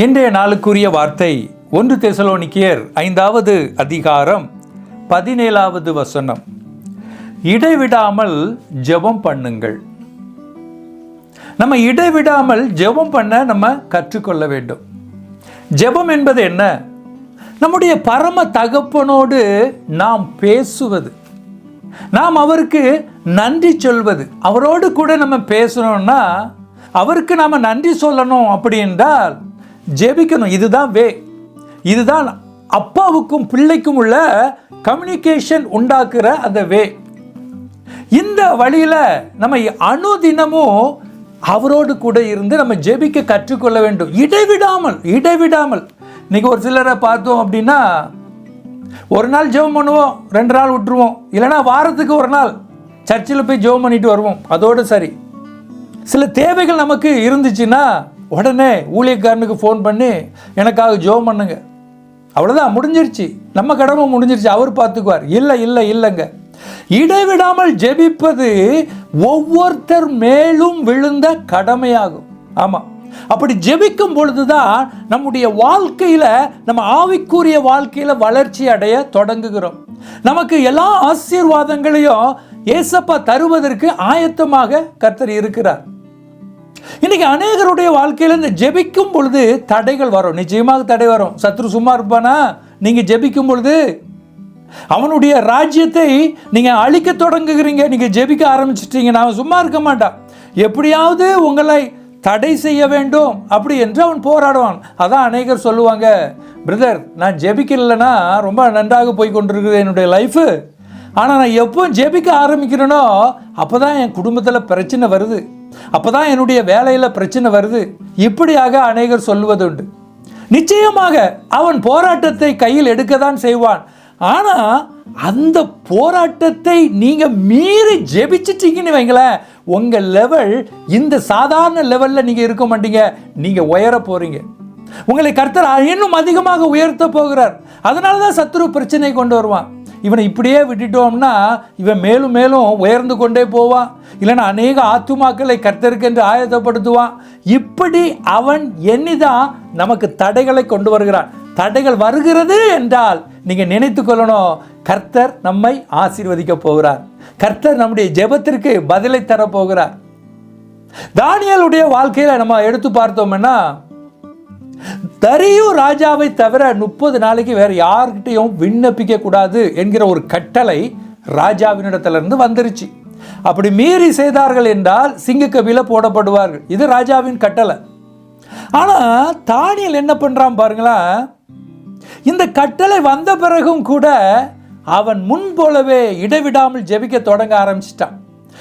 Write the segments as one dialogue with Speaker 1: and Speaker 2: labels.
Speaker 1: இன்றைய நாளுக்குரிய வார்த்தை ஒன்று தெசலோனிக்கியர் ஐந்தாவது அதிகாரம் பதினேழாவது வசனம். இடைவிடாமல் ஜெபம் பண்ணுங்கள். நம்ம இடைவிடாமல் ஜெபம் பண்ண நம்ம கற்றுக்கொள்ள வேண்டும். ஜெபம் என்பது என்ன? நம்முடைய பரம தகப்பனோடு நாம் பேசுவது. நாம் அவருக்கு நன்றி சொல்வது. அவரோடு கூட நம்ம பேசணும்னா அவருக்கு நாம் நன்றி சொல்லணும் அப்படி என்றால் ஜெபிக்கணும். இதுதான் வே இதுதான் அப்பாவுக்கும் பிள்ளைக்கும் உள்ள கம்யூனிகேஷன் உண்டாக்குற அந்த வே. இந்த வழியில் நம்ம அணுதினமும் அவரோடு கூட இருந்து நம்ம ஜெபிக்க கற்றுக்கொள்ள வேண்டும். இடைவிடாமல் இடைவிடாமல். இன்னைக்கு ஒரு சிலரை பார்த்தோம் அப்படின்னா ஒரு நாள் ஜெபம் பண்ணுவோம் ரெண்டு நாள் விட்டுருவோம். இல்லைன்னா வாரத்துக்கு ஒரு நாள் சர்ச்சில் போய் ஜெபம் பண்ணிட்டு வருவோம். அதோடு சரி. சில தேவைகள் நமக்கு இருந்துச்சுன்னா உடனே ஊழியக்காரனுக்கு ஃபோன் பண்ணி எனக்காக ஜோம் பண்ணுங்க. அவ்வளோதான் முடிஞ்சிருச்சு. நம்ம கடமை முடிஞ்சிருச்சு. அவர் பார்த்துக்குவார் இல்லை இல்லை இல்லைங்க. இடைவிடாமல் ஜெபிப்பது ஒவ்வொருத்தர் மேலும் விழுந்த கடமையாகும். ஆமாம் அப்படி ஜெபிக்கும் பொழுதுதான் நம்முடைய வாழ்க்கையில நம்ம ஆவிக்குரிய வாழ்க்கையில வளர்ச்சி அடைய தொடங்குகிறோம். நமக்கு எல்லா ஆசீர்வாதங்களையும் ஏசப்பா தருவதற்கு ஆயத்தமாக கர்த்தர் இருக்கிறார். இன்னைக்கு அநேகருடைய வாழ்க்கையில இந்த ஜெபிக்கும் பொழுது தடைகள் வரும். நிச்சயமாக தடை வரும். சத்ரு சும்மா இருப்பானா? நீங்க ஜெபிக்கும் பொழுது அவனுடைய ராஜ்யத்தை நீங்க அழிக்க தொடங்குகிறீங்க. நீங்க ஜெபிக்க ஆரம்பிச்சிட்டீங்க. நான் சும்மா இருக்க மாட்டான். எப்படியாவது உங்களை தடை செய்ய வேண்டும் அப்படி என்று அவன் போராடுவான். அதான் அநேகர் சொல்லுவாங்க பிரதர் நான் ஜெபிக்கலைன்னா ரொம்ப நன்றாக போய் கொண்டிருக்குது என்னுடைய லைஃபு. ஆனால் நான் எப்போ ஜெபிக்க ஆரம்பிக்கிறேனோ அப்போ தான் என் குடும்பத்தில் பிரச்சனை வருது. அப்போ தான் என்னுடைய வேலையில் பிரச்சனை வருது. இப்படியாக அநேகர் சொல்வதுண்டு நிச்சயமாக அவன் போராட்டத்தை கையில் எடுக்க தான் செய்வான். ஆனால் அந்த போராட்டத்தை நீங்கள் மீறி ஜெபிச்சிட்டீங்கன்னு வைங்களேன் உங்கள் லெவல் இந்த சாதாரண லெவலில் நீங்கள் இருக்க மாட்டீங்க. நீங்கள் உயர போகிறீங்க உங்களை கர்த்தர் இன்னும் அதிகமாக உயர்த்த போகிறார். அதனால தான் சத்ரு பிரச்சனை கொண்டு வருவான். இவனை இப்படியே விட்டுட்டோம்னா இவன் மேலும் மேலும் உயர்ந்து கொண்டே போவான். இல்லைன்னா அநேக ஆத்துமாக்களை கர்த்தருக்கென்று ஆயத்தப்படுத்துவான். இப்படி அவன் எண்ணிதான் நமக்கு தடைகளை கொண்டு வருகிறான். தடைகள் வருகிறது என்றால் நீங்கள் நினைத்து கொள்ளணும் கர்த்தர் நம்மை ஆசீர்வதிக்க போகிறார். கர்த்தர் நம்முடைய ஜெபத்திற்கு பதிலை தர போகிறார். தானியலுடைய வாழ்க்கையில் நம்ம எடுத்து பார்த்தோம்னா தரியு ராஜாவை தவிர முப்பது நாளைக்கு வேற யார்கிட்டையும் விண்ணப்பிக்க கூடாது என்கிற ஒரு கட்டளை ராஜாவினிடத்திலிருந்து வந்துருச்சு. அப்படி மீறி செய்தார்கள் என்றால் சிங்கக்கவியில் போடப்படுவார்கள். இது ராஜாவின் கட்டளை. ஆனா தானியல் என்ன பண்றான் பாருங்களா இந்த கட்டளை வந்த பிறகும் கூட அவன் முன் போலவே இடைவிடாமல் ஜெபிக்க தொடங்க ஆரம்பிச்சிட்டான்.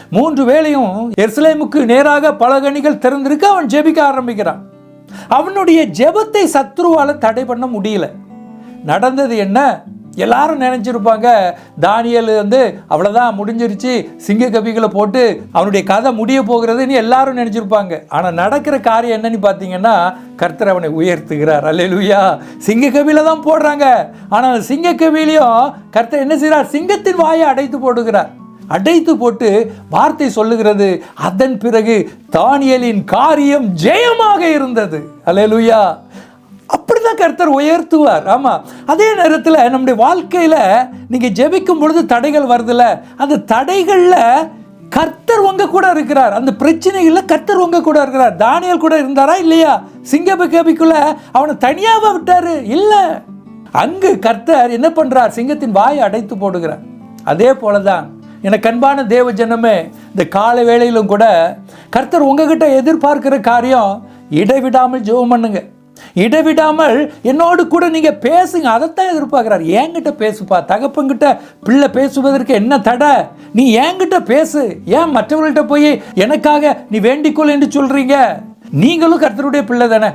Speaker 1: மூன்று வேளையும் எர்சலேமுக்கு நேராக பல கணிகள் திறந்திருக்க அவன் ஜெபிக்க ஆரம்பிக்கிறான். அவனுடைய ஜெபத்தை சத்ருவால் தடை பண்ண முடியல. நடந்தது என்ன? எல்லாரும் நினைச்சிருப்பாங்க தானியல் வந்து அவ்வளோதான் முடிஞ்சிருச்சு சிங்க கபிகளை போட்டு அவனுடைய கதை முடிய போகிறதுன்னு எல்லாரும் நினைச்சிருப்பாங்க ஆனால் நடக்கிற காரியம் என்னன்னு பார்த்தீங்கன்னா கர்த்தர் அவனை உயர்த்துகிறார். அல்லேலூயா. சிங்க கபில தான் போடுறாங்க. ஆனால் சிங்க கபிலையும் கர்த்தர் என்ன செய்கிறார் சிங்கத்தின் வாயை அடைத்து போடுகிறார். அடைத்து போட்டு வார்த்தை சொல்லுகிறது. அதன் பிறகு தானியலின் காரியம் ஜெயமாக இருந்தது. அலையலுயா அப்படிதான் கர்த்தர் உயர்த்துவார். ஆமாம் அதே நேரத்தில் நம்முடைய வாழ்க்கையில் நீங்கள் ஜெபிக்கும் பொழுது தடைகள் வருதுல்ல அந்த தடைகளில் கர்த்தர் உங்க கூட இருக்கிறார். அந்த பிரச்சனைகளில் கர்த்தர் உங்க கூட இருக்கிறார். தானியல் கூட இருந்தாரா இல்லையா? சிங்கப கேபிக்குள்ள அவனை தனியாக விட்டாரு? இல்லை. அங்கு கர்த்தர் என்ன பண்றார்? சிங்கத்தின் வாயை அடைத்து போடுகிறார். அதே போலதான் எனக்கு அன்பான தேவ ஜனமே இந்த கால வேளையிலும் கூட கர்த்தர் உங்ககிட்ட எதிர்பார்க்கிற காரியம் இடைவிடாமல் ஜெபம் பண்ணுங்க. இடைவிடாமல் என்னோடு கூட நீங்கள் பேசுங்க அதைத்தான் எதிர்பார்க்குறாரு. என்கிட்ட பேசுப்பா தகப்பங்கிட்ட பிள்ளை பேசுவதற்கு என்ன தடை? நீ என்கிட்ட பேசு ஏன் மற்றவர்கள்ட்ட போய் எனக்காக நீ வேண்டிக்கொள் என்று சொல்கிறீங்க நீங்களும் கர்த்தருடைய பிள்ளை தானே.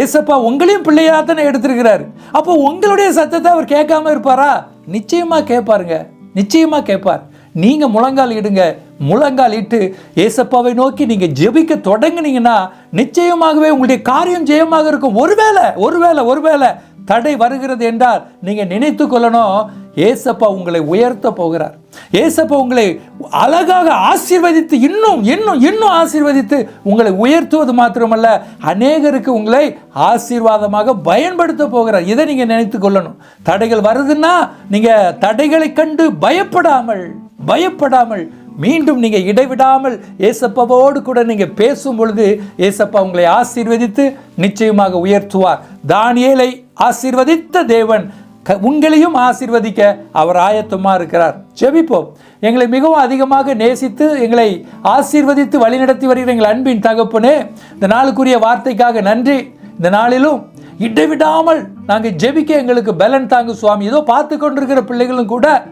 Speaker 1: ஏசப்பா உங்களையும் பிள்ளையாக தானே எடுத்திருக்கிறாரு. அப்போ உங்களுடைய சத்தத்தை அவர் கேட்காம இருப்பாரா? நிச்சயமாக கேட்பாருங்க. நிச்சயமாக கேட்பார். நீங்கள் முழங்கால் இடுங்க. முழங்கால் இட்டு ஏசப்பாவை நோக்கி நீங்கள் ஜெபிக்க தொடங்குனீங்கன்னா நிச்சயமாகவே உங்களுடைய காரியம் ஜெயமாக இருக்கும். ஒருவேளை ஒருவேளை ஒருவேளை தடை வருகிறது என்றால் நீங்கள் நினைத்து கொள்ளணும். ஏசப்பா உங்களை உயர்த்த போகிறார். ஏசப்பா உங்களை அழகாக ஆசீர்வதித்து இன்னும் இன்னும் இன்னும் ஆசீர்வதித்து உங்களை உயர்த்துவது மாத்திரமல்ல அநேகருக்கு உங்களை ஆசீர்வாதமாக பயன்படுத்த போகிறார். இதை நீங்கள் நினைத்து கொள்ளணும். தடைகள் வருதுன்னா நீங்கள் தடைகளை கண்டு பயப்படாமல். பயப்படாமல் மீண்டும் நீங்கள் இடைவிடாமல் ஏசப்பாவோடு கூட நீங்கள் பேசும் பொழுது ஏசப்பா உங்களை ஆசீர்வதித்து நிச்சயமாக உயர்த்துவார். தானியலை ஆசீர்வதித்த தேவன் க- உங்களையும் ஆசீர்வதிக்க அவர் ஆயத்தமாக இருக்கிறார். ஜெபிப்போம். எங்களை மிகவும் அதிகமாக நேசித்து எங்களை ஆசீர்வதித்து வழிநடத்தி வருகிற எங்கள் அன்பின் தகப்பனே இந்த நாளுக்குரிய வார்த்தைக்காக நன்றி. இந்த நாளிலும் இடைவிடாமல் நாங்கள் ஜெபிக்க எங்களுக்கு பலன் தாங்கு சுவாமி. ஏதோ பார்த்து கொண்டிருக்கிற பிள்ளைகளும் கூட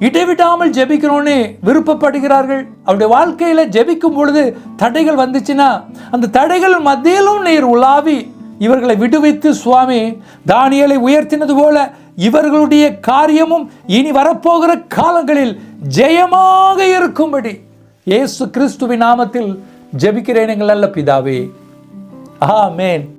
Speaker 1: இடைவிடாமல் ஜெபிக்கணும்னு விருப்பப்படுகிறார்கள். அவருடைய வாழ்க்கையில் ஜெபிக்கும் பொழுது தடைகள் வந்துச்சுன்னா அந்த தடைகள் மத்தியிலும் நீர் உலாவி இவர்களை விடுவித்து சுவாமி தானியலை உயர்த்தினது போல இவர்களுடைய காரியமும் இனி வரப்போகிற காலங்களில் ஜெயமாக இருக்கும்படி இயேசு கிறிஸ்துவின் நாமத்தில் ஜெபிக்கிறேன் எங்கள் நல்ல பிதாவே. ஆமென்.